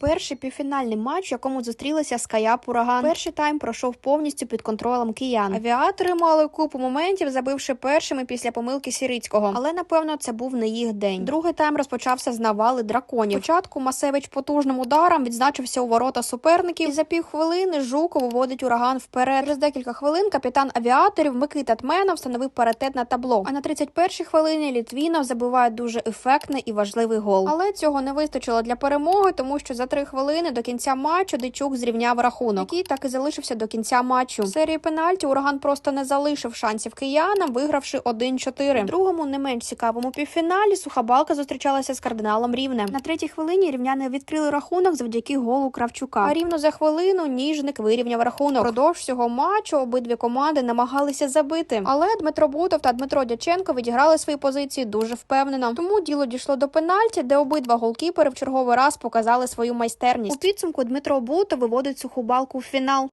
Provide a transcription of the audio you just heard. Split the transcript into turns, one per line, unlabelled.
Перший півфінальний матч, в якому зустрілися Скаяп Ураган. Перший тайм пройшов повністю під контролем киян. Авіатори мали купу моментів, забивши першими після помилки Сірицького. Але напевно це був не їх день. Другий тайм розпочався з навали драконів. Спочатку Масевич потужним ударом відзначився у ворота суперників. І за півхвилини Жуков виводить ураган вперед. Через декілька хвилин капітан авіаторів Микита Тменов встановив паритет на табло. А на 31-й хвилині Літвінов забиває дуже ефектний і важливий гол. Але цього не вистачило для перемоги, тому що за три хвилини до кінця матчу Дичук зрівняв рахунок, який так і залишився до кінця матчу. В серії пенальті ураган просто не залишив шансів киянам, вигравши 1-4. В другому не менш цікавому півфіналі Сухабалка зустрічалася з кардиналом Рівнем. На третій хвилині рівняни відкрили рахунок завдяки голу Кравчука. А рівно за хвилину ніжник вирівняв рахунок. Продовж всього матчу обидві команди намагалися забити. Але Дмитро Бутов та Дмитро Дяченко відіграли свої позиції дуже впевнено. Тому діло дійшло до пенальті, де обидва голкіпери в черговий раз показали свою майстерність. У підсумку Дмитро Бута виводить суху балку в фінал.